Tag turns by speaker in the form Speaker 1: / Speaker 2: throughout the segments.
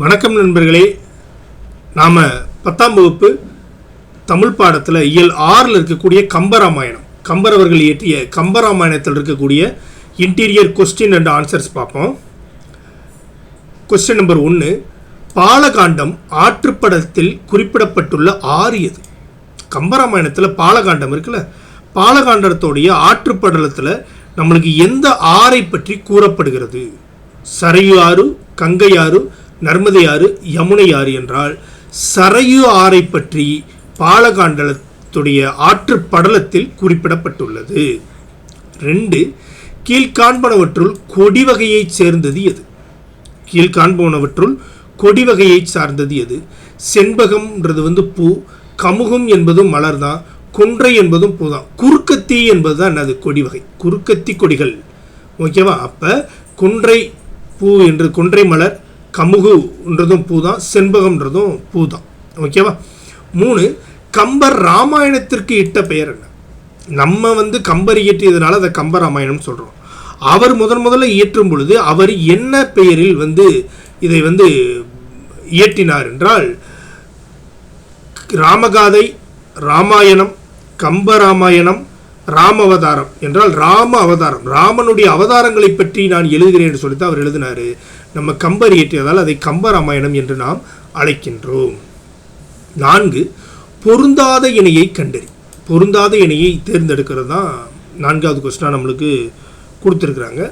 Speaker 1: வணக்கம் நண்பர்களே. நாம் பத்தாம் வகுப்பு தமிழ் பாடத்தில் இயல் ஆறில் இருக்கக்கூடிய கம்பராமாயணம். கம்பரவர்கள் இயற்றிய கம்பராமாயணத்தில் இருக்கக்கூடிய இன்டீரியர் கொஸ்டின் அண்ட் ஆன்சர்ஸ் பார்ப்போம். கொஸ்டின் நம்பர் ஒன்று பாலகாண்டம் ஆற்றுப்படத்தில் குறிப்பிடப்பட்டுள்ள ஆறு எது? கம்பராமாயணத்தில் பாலகாண்டம் இருக்குல்ல பாலகாண்டத்துடைய ஆற்றுப்படலத்தில் நம்மளுக்கு எந்த ஆறை பற்றி கூறப்படுகிறது? சரையு ஆறு கங்கை ஆறு நர்மதை ஆறு யமுனை ஆறு என்றால் சரையு ஆறை பற்றி பாலகாண்டலத்துடைய ஆற்றுப்படலத்தில் குறிப்பிடப்பட்டுள்ளது. ரெண்டு கீழ்காண்பனவற்றுள் கொடி வகையைச் சேர்ந்தது எது? கீழ்காண்பனவற்றுள் கொடிவகையைச் சார்ந்தது எது? செண்பகம்ன்றது வந்து பூ கமுகம் என்பதும் மலர் தான் கொன்றை என்பதும் பூ தான். குறுக்கத்தி என்பது தான் என்னது? கொடி வகை. குறுக்கத்தி கொடிகள். ஓகேவா? அப்போ கொன்றை பூ என்று கொன்றை மலர் கமுகுன்றதும் பூ தான் செண்பகம்ன்றதும் பூ தான் ஓகேவா மூணு கம்பர் ராமாயணத்திற்கு இட்ட பெயர் என்ன? நம்ம வந்து கம்பர் இயற்றியதுனால அதை கம்ப ராமாயணம் சொல்கிறோம் அவர் முதன் முதல்ல இயற்றும் பொழுது அவர் என்ன பெயரில் வந்து இதை வந்து இயற்றினார் என்றால் ராமகாதை ராமாயணம் கம்பராமாயணம் ராம அவதாரம் என்றால் ராம அவதாரம் ராமனுடைய அவதாரங்களை பற்றி நான் எழுதுகிறேன் என்று சொல்லித்தான் அவர் எழுதினார். நம்ம கம்பர் இயற்றியதால் அதை கம்பராமாயணம் என்று நாம் அழைக்கின்றோம். நான்கு பொருந்தாத இணையை கண்டறி. பொருந்தாத இணையை தேர்ந்தெடுக்கிறது தான் நான்காவது கொஸ்டினாக நம்மளுக்கு கொடுத்துருக்குறாங்க.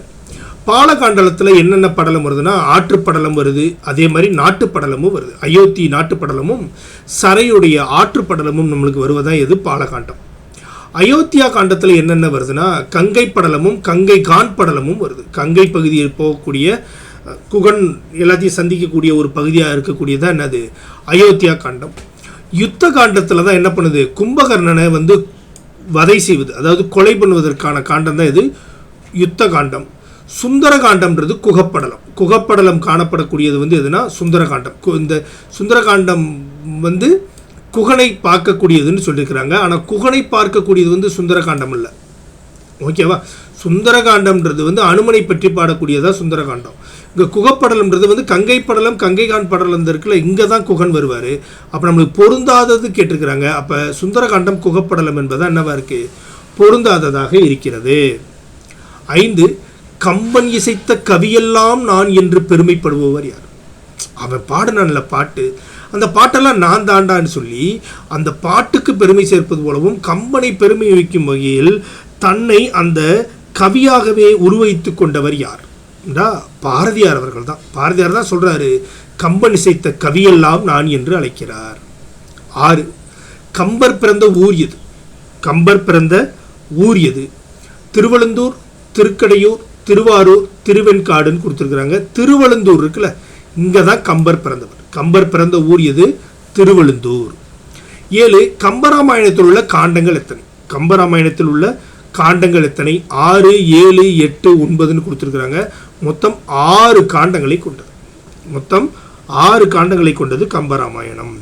Speaker 1: பாலகாண்டலத்தில் என்னென்ன படலம் வருதுன்னா ஆற்றுப்படலம் வருது அதே மாதிரி நாட்டுப்படலமும் வருது. அயோத்தி நாட்டுப்படலமும் சரையுடைய ஆற்றுப்படலமும் நம்மளுக்கு வருவதான் எது? பாலகாண்டம். அயோத்தியா காண்டத்தில் என்னென்ன வருதுன்னா கங்கை படலமும் கங்கை கான் படலமும் வருது. கங்கை பகுதியில் போகக்கூடிய குகன் எல்லாத்தையும் சந்திக்கக்கூடிய ஒரு பகுதியாக இருக்கக்கூடியதான் என்னது? அயோத்தியா காண்டம். யுத்த காண்டத்தில் தான் என்ன பண்ணுது? கும்பகர்ணனை வந்து வதை செய்வது அதாவது கொலை பண்ணுவதற்கான காண்டம் தான் இது யுத்த காண்டம். சுந்தர காண்டம்ன்றது குகப்படலம். குகப்படலம் காணப்படக்கூடியது வந்து எதுனா? சுந்தர காண்டம். கு- இந்த சுந்தர காண்டம் வந்து குகனை பார்க்கக்கூடியதுன்னு சொல்லியிருக்கிறாங்க. ஆனால் குகனை பார்க்கக்கூடியது வந்து சுந்தர காண்டம் இல்லை. ஓகேவா? சுந்தர காண்டம்ன்றது வந்து அனுமனை பற்றி பாடக்கூடியதாக சுந்தர காண்டம். இங்கே குகப்படலம்ன்றது வந்து கங்கை படலம் கங்கைகான் படலம் இருக்குல்ல இங்கே தான் குகன் வருவார். அப்போ நம்மளுக்கு பொருந்தாதது கேட்டிருக்கிறாங்க. அப்போ சுந்தரகாண்டம் குகப்படலம் என்பது என்னவா இருக்குது பொருந்தாததாக இருக்கிறது. ஐந்து கம்பன் இசைத்த கவியெல்லாம் நான் என்று பெருமைப்படுபவர் யார்? அவன் பாடினான்ல பாட்டு. அந்த பாட்டெல்லாம் நான் தாண்டான்னு சொல்லி அந்த பாட்டுக்கு பெருமை சேர்ப்பது போலவும் கம்பனை பெருமை வைக்கும் வகையில் தன்னை அந்த கவியாகவே உருவைத்து கொண்டவர் யார்? பாரதியார் அவர்கள் தான் பாரதியார் தான் சொல்றாரு கம்பன் இசைத்த கவியெல்லாம் நான் என்று அழைக்கிறார். ஆறு கம்பர் பிறந்த ஊர் எது? கம்பர் பிறந்த ஊர் எது? திருவழுந்தூர் திருக்கடையூர் திருவாரூர் திருவெண்காடுன்னு கொடுத்துருக்குறாங்க. திருவழுந்தூர் இருக்குல்ல இங்கே தான் கம்பர் பிறந்தவர். கம்பர் பிறந்த ஊர் எது? திருவழுந்தூர் ஏழு கம்பராமாயணத்தில் உள்ள காண்டங்கள் எத்தனை? கம்பராமாயணத்தில் உள்ள காண்டங்கள் எத்தனை? ஆறு ஏழு எட்டு ஒன்பதுன்னு கொடுத்துருக்குறாங்க. மொத்தம் ஆறு காண்டங்களை கொண்டது. மொத்தம் ஆறு காண்டங்களை கொண்டது கம்பராமாயணம்.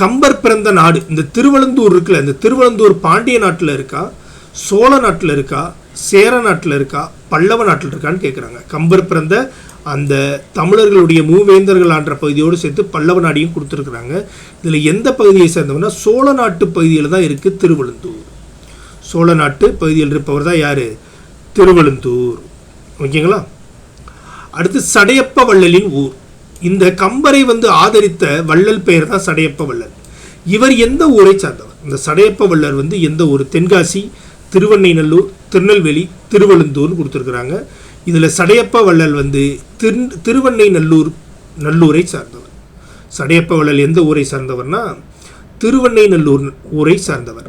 Speaker 1: கம்பர் பிறந்த நாடு இந்த திருவளந்தூர் இருக்குல்ல இந்த திருவளந்தூர் பாண்டிய நாட்டில் இருக்கா? சோழ நாட்டில் இருக்கா? சேர நாட்டில் இருக்கா? பல்லவ நாட்டில் இருக்கான்னு கேட்குறாங்க கம்பர் பிறந்த அந்த தமிழர்களுடைய மூவேந்தர்கள் ஆன்ற பகுதியோடு சேர்த்து பல்லவ நாடையும் கொடுத்துருக்குறாங்க. இதில் எந்த பகுதியை சேர்ந்தோம்னா சோழ நாட்டு பகுதியில் தான் இருக்குது திருவளந்தூர். சோழ நாட்டு பகுதியில் இருப்பவர் தான் யார்? திருவழுந்தூர். ஓகேங்களா? அடுத்து சடையப்ப வள்ளலின் ஊர். இந்த கம்பரை வந்து ஆதரித்த வள்ளல் பெயர் தான் சடையப்ப வள்ளல். இவர் எந்த ஊரை சார்ந்தவர்? இந்த சடையப்ப வள்ளல் வந்து எந்த ஊர்? தென்காசி திருவண்ணைநல்லூர் திருநெல்வேலி திருவழுந்தூர்னு கொடுத்துருக்குறாங்க. இதில் சடையப்ப வள்ளல் வந்து திரு திருவண்ணைநல்லூர் நல்லூரை சார்ந்தவர். சடையப்ப வள்ளல் எந்த ஊரை சார்ந்தவர்னா திருவண்ணைநல்லூர் ஊரை சார்ந்தவர்.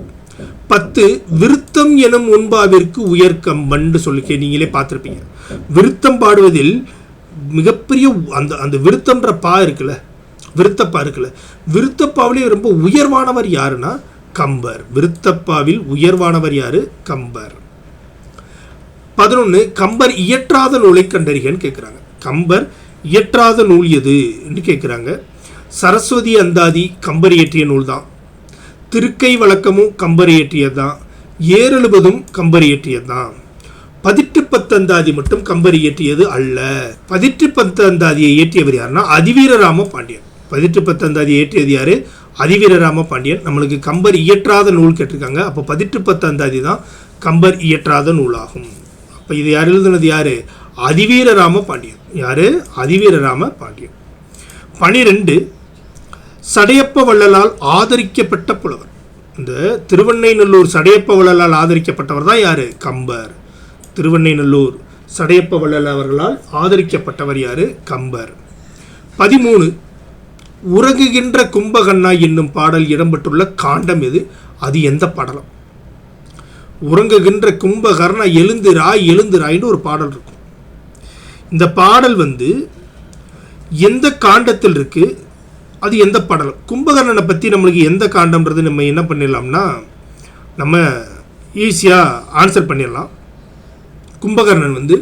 Speaker 1: பத்து விருத்தம் எனும் உண்பாவிற்கு உயர்கம்பன்னு சொல்லிக்க நீங்களே பார்த்துருப்பீங்க. விருத்தம் பாடுவதில் மிகப்பெரிய அந்த அந்த விருத்தம்ன்ற பா இருக்குல்ல விருத்தப்பா இருக்குல்ல விருத்தப்பாவிலே ரொம்ப உயர்வானவர் யாருன்னா கம்பர். விருத்தப்பாவில் உயர்வானவர் யாரு? கம்பர். பதினொன்று கம்பர் இயற்றாத நூலை கண்டறிகன்னு கேட்குறாங்க கம்பர் இயற்றாத நூல் எது? என்று கேட்குறாங்க சரஸ்வதி அந்தாதி கம்பர் இயற்றிய நூல் தான் திருக்கை வழக்கமும் கம்பர் தான் ஏறெழுபதும் கம்பர் இயற்றியது தான் பதிற்று பத்தந்தாதி மட்டும் கம்பர் இயற்றியது அல்ல. பதிற்று பத்தந்தாதியை இயற்றியவர் யாருன்னா அதிவீரராம பாண்டியன் பதிற்று பத்தந்தாதியை இயற்றியது யாரு? அதிவீரராம பாண்டியன் நம்மளுக்கு கம்பர் இயற்றாத நூல் கேட்டிருக்காங்க. அப்போ பதிட்டு பத்தந்தாதி தான் கம்பர் இயற்றாத நூலாகும். அப்போ இது யார் எழுதுனது யாரு? அதிவீரராம பாண்டியன் யாரு? அதிவீரராம பாண்டியன் பனிரெண்டு சடையப்ப வள்ளலால் ஆதரிக்கப்பட்ட புலவர். இந்த திருவண்ணைநல்லூர் சடையப்ப வள்ளலால் ஆதரிக்கப்பட்டவர் தான் யார்? கம்பர். திருவண்ணைநல்லூர் சடையப்ப வள்ளல் அவர்களால் ஆதரிக்கப்பட்டவர் யார்? கம்பர். பதிமூணு உறங்குகின்ற கும்பகண்ணா என்னும் பாடல் இடம்பெற்றுள்ள காண்டம் எது? அது எந்த பாடலம்? உறங்குகின்ற கும்பகர்ணா எழுந்திராய் எழுந்திராய்னு ஒரு பாடல் இருக்கும். இந்த பாடல் வந்து எந்த காண்டத்தில் இருக்குது அது எந்த படலம் கும்பகர்ணனை பற்றி நம்மளுக்கு எந்த காண்டம்ன்றது நம்ம என்ன பண்ணிடலாம்னா நம்ம ஈஸியாக ஆன்சர் பண்ணிடலாம். கும்பகர்ணன் வந்து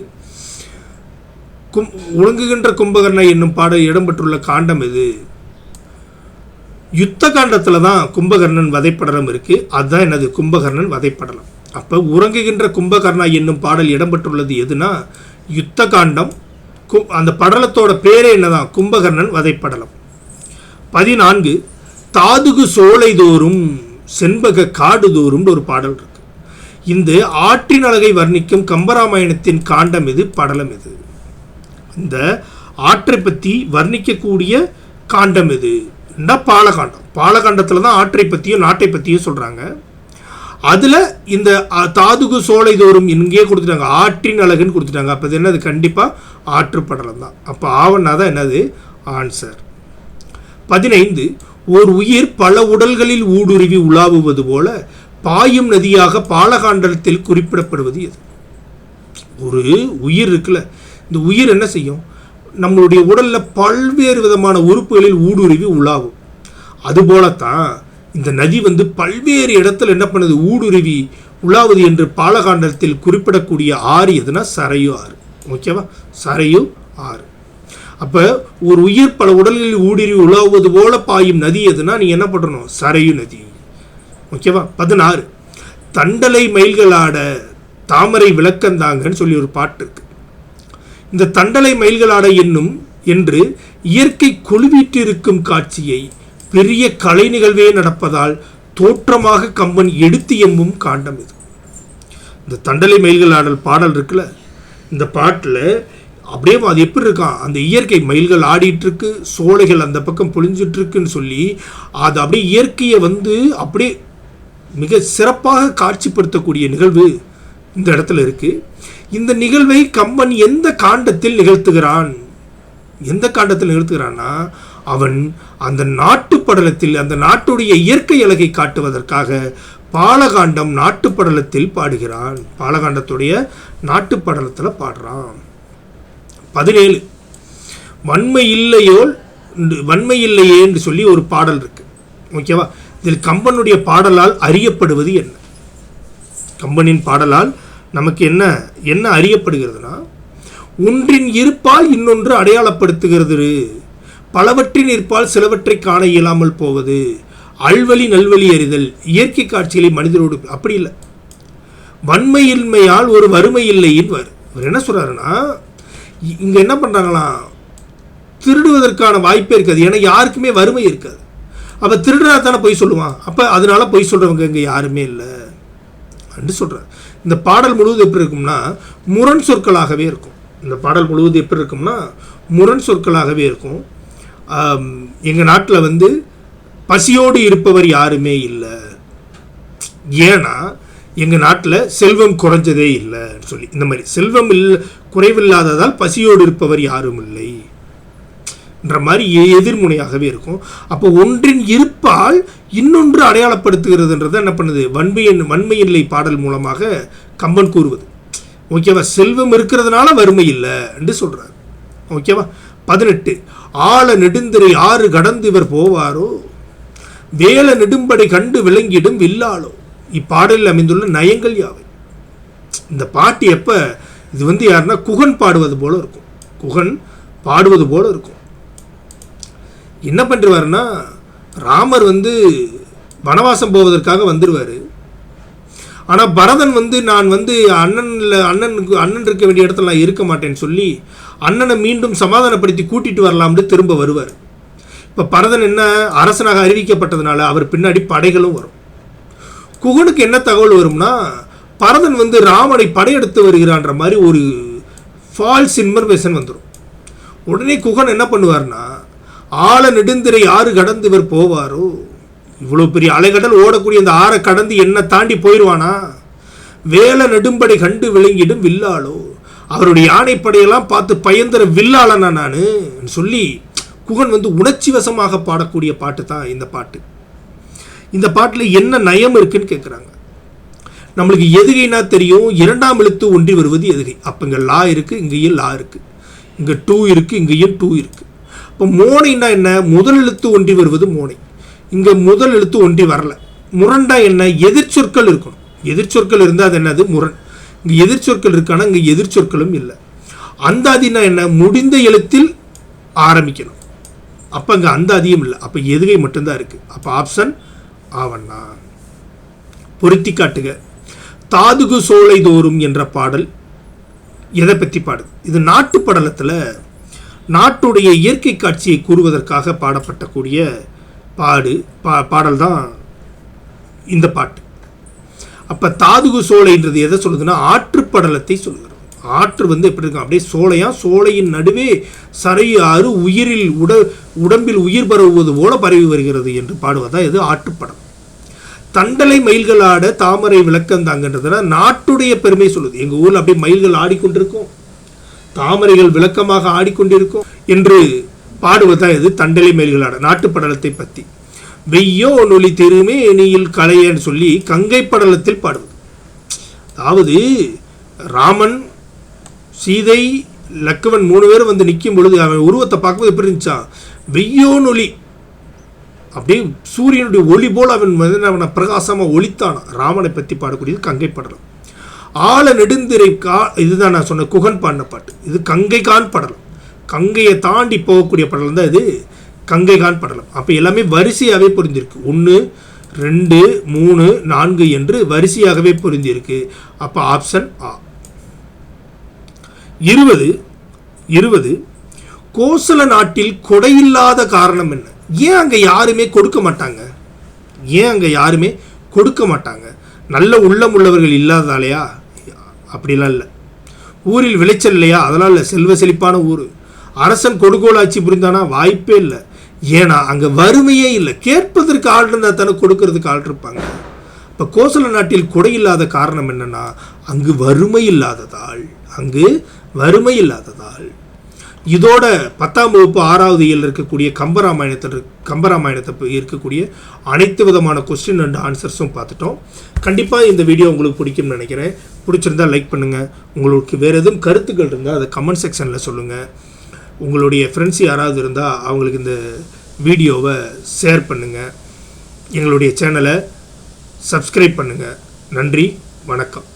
Speaker 1: கும் ஒழுங்குகின்ற கும்பகர்ண என்னும் பாடல் இடம்பெற்றுள்ள காண்டம் இது யுத்த காண்டத்தில் தான் கும்பகர்ணன் வதைப்படலம் இருக்குது அதுதான் என்னது? கும்பகர்ணன் வதைப்படலம். அப்போ உறங்குகின்ற கும்பகர்ணா என்னும் பாடல் இடம்பெற்றுள்ளது எதுனா யுத்த காண்டம் கு அந்த படலத்தோட பேரே என்னதான்? கும்பகர்ணன் வதைப்படலம். பதினான்கு தாதுகு சோலைதோறும் செண்பக காடுதோறும் ஒரு பாடல் இருக்கு. இந்த ஆற்றின் அழகை வர்ணிக்கும் கம்பராமாயணத்தின் காண்டம் இது படலம் இது இந்த ஆற்றை பற்றி வர்ணிக்கக்கூடிய காண்டம் இது பாலகாண்டம். பாலகாண்டத்தில் தான் ஆற்றை பற்றியும் நாட்டை பற்றியும் சொல்கிறாங்க அதில் இந்த தாதுகு சோலை தோறும் இங்கேயே கொடுத்துட்டாங்க. ஆற்றின் அழகுன்னு கொடுத்துட்டாங்க. அப்போ என்னது? கண்டிப்பாக ஆற்று படலம் தான். அப்போ ஆவண்ணா தான் என்னது? ஆன்சர். பதினைந்து ஓர் உயிர் பல உடல்களில் ஊடுருவி உலாவுவது போல பாயும் நதியாக பாலகாண்டத்தில் குறிப்பிடப்படுவது எது? ஒரு உயிர் இருக்குல்ல இந்த உயிர் என்ன செய்யும்? நம்மளுடைய உடலில் பல்வேறு விதமான உறுப்புகளில் ஊடுருவி உலாவும். அதுபோலத்தான் இந்த நதி வந்து பல்வேறு இடத்துல என்ன பண்ணுது? ஊடுருவி உலாவது என்று பாலகாண்டத்தில் குறிப்பிடக்கூடிய ஆறு எதுனா? சரையு ஆறு. ஓகேவா? சரையு ஆறு. அப்போ ஒரு உயிர் பல உடல்களில் ஊடுருவி உலாவது போல பாயும் நதி எதுனா நீ என்ன பண்ணணும் சரையு நதி. ஓகேவா? பதினாறு. தண்டலை மயில்களாட தாமரை விளக்கந்தாங்கன்னு சொல்லி ஒரு பாட்டு இருக்கு. இந்த தண்டலை மயில்களாட என்னும் என்று இயற்கை குழுவிட்டிருக்கும் காட்சியை பெரிய கலை நிகழ்வே நடப்பதால் தோற்றமாக கம்பன் எடுத்து எம்பும் காண்டம் இது. இந்த தண்டலை மயில்கள் ஆடல் பாடல் இருக்குல்ல? இந்த பாட்டில் அப்படியே அது எப்படி இருக்கான் அந்த இயற்கை மயில்கள் ஆடிட்டுருக்கு சோலைகள் அந்த பக்கம் பொழிஞ்சிட்ருக்குன்னு சொல்லி அது அப்படியே இயற்கையை வந்து அப்படியே மிக சிறப்பாக காட்சிப்படுத்தக்கூடிய நிகழ்வு இந்த இடத்துல இருக்குது இந்த நிகழ்வை கம்பன் எந்த காண்டத்தில் நிகழ்த்துகிறான்? எந்த காண்டத்தில் நிகழ்த்துகிறான்னா அவன் அந்த நாட்டு படலத்தில் அந்த நாட்டுடைய இயற்கை அழகை காட்டுவதற்காக பாலகாண்டம் நாட்டுப்படலத்தில் பாடுகிறான். பாலகாண்டத்துடைய நாட்டுப்படலத்தில் பாடுறான். பதினேழு. வன்மை இல்லையோல் வன்மை இல்லையே என்று சொல்லி ஒரு பாடல் இருக்கு. ஓகேவா? இதில் கம்பனுடைய பாடலால் அறியப்படுவது என்ன? கம்பனின் பாடலால் நமக்கு என்ன என்ன அறியப்படுகிறதுனா ஒன்றின் இருப்பால் இன்னொன்று அடையாளப்படுத்துகிறது பலவற்றின் இருப்பால் சிலவற்றை காண இயலாமல் போவது. அல்வழி நல்வழி அறிதல் இயற்கை காட்சிகளை மனிதரோடு அப்படி இல்லை. வன்மையின்மையால் ஒரு வறுமை இல்லைன்னு வரு அவர் என்ன சொல்கிறாருன்னா இங்கே என்ன பண்ணுறாங்களா திருடுவதற்கான வாய்ப்பே இருக்காது. ஏன்னா யாருக்குமே வறுமை இருக்காது. அப்போ திருடுறா தானே பொய் சொல்லுவான். அப்போ அதனால பொய் சொல்கிறவங்க இங்கே யாருமே இல்லை. என்று சொல்கிறார் இந்த பாடல் முழுவதும் எப்படி இருக்கும்னா முரண் சொற்களாகவே இருக்கும். இந்த பாடல் முழுவதும் எப்படி இருக்கும்னா முரண் சொற்களாகவே இருக்கும். எங்கள் நாட்டில் வந்து பசியோடு இருப்பவர் யாருமே இல்லை. ஏன்னா எங்கள் நாட்டில் செல்வம் குறைஞ்சதே இல்லைன்னு சொல்லி. இந்த மாதிரி செல்வம் இல் குறைவில்லாததால் பசியோடு இருப்பவர் யாரும் இல்லை என்ற மாதிரி எதிர்முனையாகவே இருக்கும். அப்போ ஒன்றின் இருப்பால் இன்னொன்று அடையாளப்படுத்துகிறதுன்றது என்ன பண்ணுது? வன்மையின் வன்மையில்லை பாடல் மூலமாக கம்பன் கூறுவது. ஓகேவா? செல்வம் இருக்கிறதுனால வறுமை இல்லை என்று சொல்கிறார் ஓகேவா? பதினெட்டு ஆழ நெடுந்திரை ஆறு கடந்து இவர் போவாரோ? வேலை நெடும்படை கண்டு விளங்கிடும் வில்லாளோ? இப்பாடலில் அமைந்துள்ள நயங்கள் யாவை? இந்த பாட்டு எப்போ இது வந்து யாருன்னா குகன் பாடுவது போல இருக்கும். குகன் பாடுவது போல இருக்கும். என்ன பண்ணுறாருன்னா ராமர் வந்து வனவாசம் போவதற்காக வந்துடுவார் ஆனால் பரதன் வந்து நான் வந்து அண்ணனில் அண்ணனுக்கு அண்ணன் இருக்க வேண்டிய இடத்துல நான் இருக்க மாட்டேன்னு சொல்லி அண்ணனை மீண்டும் சமாதானப்படுத்தி கூட்டிட்டு வரலாம்னு திரும்ப வருவார். இப்போ பரதன் என்ன அரசனாக அறிவிக்கப்பட்டதுனால அவர் பின்னாடி படைகளும் வரும். குகனுக்கு என்ன தகவல் வரும்னா பரதன் வந்து ராமனை படையெடுத்து வருகிறான்ற மாதிரி ஒரு ஃபால்ஸ் இன்ஃபர்மேஷன் வந்துடும் உடனே குகன் என்ன பண்ணுவார்னா ஆழ நெடுந்திரை ஆறு கடந்து இவர் போவாரோ? இவ்வளோ பெரிய அலைகடல் ஓடக்கூடிய அந்த ஆறை கடந்து என்ன தாண்டி போயிடுவானா வேலை நெடும்படை கண்டு விளங்கிடும் வில்லாளோ? அவருடைய யானைப்படையெல்லாம் பார்த்து பயந்துற வில்லாளனா நான்? சொல்லி குகன் வந்து உணர்ச்சி வசமாக பாடக்கூடிய பாட்டு தான் இந்த பாட்டு. இந்த பாட்டில் என்ன நயம் இருக்குன்னு கேட்குறாங்க நம்மளுக்கு எதுகைனா தெரியும் இரண்டாம் எழுத்து ஒன்றி வருவது எதுகை அப்போ இங்கே லா இருக்குது இங்கேயும் லா இருக்குது இங்கே டூ இருக்குது இங்கேயும் டூ இருக்குது இப்போ மோனைனா என்ன? முதல் எழுத்து ஒன்றி வருவது மோனை. இங்கே முதல் எழுத்து ஒன்றி வரல. முரண்டா என்ன? எதிர்ச்சொற்கள் இருக்கணும். எதிர்ச்சொற்கள் இருந்தால் அது என்னது? முரண். இங்கே எதிர்ச்சொற்கள் இருக்கானா? இங்கே எதிர்ச்சொற்களும் இல்லை. அந்தாதினா என்ன? முடிந்த எழுத்தில் ஆரம்பிக்கணும். அப்போ அங்கே அந்த அதிகம் இல்லை. அப்போ எதுகை மட்டும்தான் இருக்குது அப்போ ஆப்ஷன் ஆவண்ணா? பொருத்தி காட்டுக. தாதுகு சோலை தோறும் என்ற பாடல் எதை பற்றி பாடுது? இது நாட்டு படலத்தில் நாட்டுடைய இயற்கை காட்சியை கூறுவதற்காக பாடப்பட்டக்கூடிய பாடு பா பாடல் தான் இந்த பாட்டு. அப்போ தாதுகு சோலைன்றது எதை சொல்லுதுன்னா ஆற்றுப்படலத்தை சொல்லுகிறது. ஆற்று வந்து எப்படி இருக்கும்? அப்படியே சோலையா? சோலையின் நடுவே சரையு ஆறு உயிரில் உட உடம்பில் உயிர் பரவுவது போல பரவி வருகிறது என்று பாடுவதா? இது ஆற்றுப்படம் தண்டலை மயில்கள் ஆட தாமரை விளக்கம் தாங்கன்றதுனா நாட்டுடைய பெருமை சொல்லுது. எங்கள் ஊரில் அப்படியே மயில்கள் ஆடிக்கொண்டிருக்கும். தாமரைகள் விளக்கமாக ஆடிக்கொண்டிருக்கும். என்று பாடுவதா இது தண்டலை மயில்கள் ஆட நாட்டு படலத்தை பற்றி வெய்யோ நொலி திருமே நீயில் கலையன்னு சொல்லி கங்கை படலத்தில் பாடுவது. அதாவது ராமன் சீதை லக்குவன் மூணு பேரும் வந்து நிற்கும் பொழுது அவன் உருவத்தை பார்க்கும்போது எப்படி இருந்துச்சான் வெய்யோ நொலி அப்படியே சூரியனுடைய ஒளி போல் அவன் வந்து அவனை பிரகாசமாக ஒளித்தான். ராமனை பற்றி பாடக்கூடியது கங்கை படலம். ஆழ நெடுந்திரை கா இதுதான் நான் சொன்ன குகன் பாடின பாட்டு. இது கங்கை கான் படலம். கங்கையை தாண்டி போகக்கூடிய படலம் தான் இது. கங்கை கான் படலம். அப்போ எல்லாமே வரிசையாகவே பொருந்திருக்கு ஒன்று ரெண்டு மூணு நான்கு என்று வரிசையாகவே பொருந்திருக்கு அப்போ ஆப்ஷன் ஆ. இருபது இருபது. கோசல நாட்டில் கொடையில்லாத காரணம் என்ன? ஏன் அங்கே யாருமே கொடுக்க மாட்டாங்க? ஏன் அங்கே யாருமே கொடுக்க மாட்டாங்க? நல்ல உள்ளம் உள்ளவர்கள் இல்லாததாலையா? அப்படிலாம் இல்லை. ஊரில் விளைச்சல் இல்லையா? அதெல்லாம் இல்லை. செல்வ செழிப்பான ஊர். அரசன் கொடுகோலாட்சி புரிந்தானா? வாய்ப்பே இல்லை. ஏன்னா அங்கே வறுமையே இல்லை. கேட்பதற்கு ஆள் இருந்தால் தானே கொடுக்கறதுக்கு ஆள் இருப்பாங்க. இப்போ கோசல நாட்டில் கொடை இல்லாத காரணம் என்னன்னா அங்கு வறுமை இல்லாததால். அங்கு வறுமை இல்லாததால். இதோட பத்தாம் வகுப்பு ஆறாவது இயல் இருக்கக்கூடிய கம்பராமாயணத்தில் கம்பராமாயணத்தை இருக்கக்கூடிய அனைத்து விதமான கொஸ்டின் அண்ட் ஆன்சர்ஸும் பார்த்துட்டோம். கண்டிப்பாக இந்த வீடியோ உங்களுக்கு பிடிக்கும்னு நினைக்கிறேன். பிடிச்சிருந்தா லைக் பண்ணுங்கள் உங்களுக்கு வேறு எதுவும் கருத்துக்கள் இருந்தால் அதை கமெண்ட் செக்ஷனில் சொல்லுங்கள் உங்களுடைய ஃப்ரெண்ட்ஸ் யாராவது இருந்தால் அவங்களுக்கு இந்த வீடியோவை ஷேர் பண்ணுங்கள் எங்களுடைய சேனலை சப்ஸ்கிரைப் பண்ணுங்கள் நன்றி. வணக்கம்.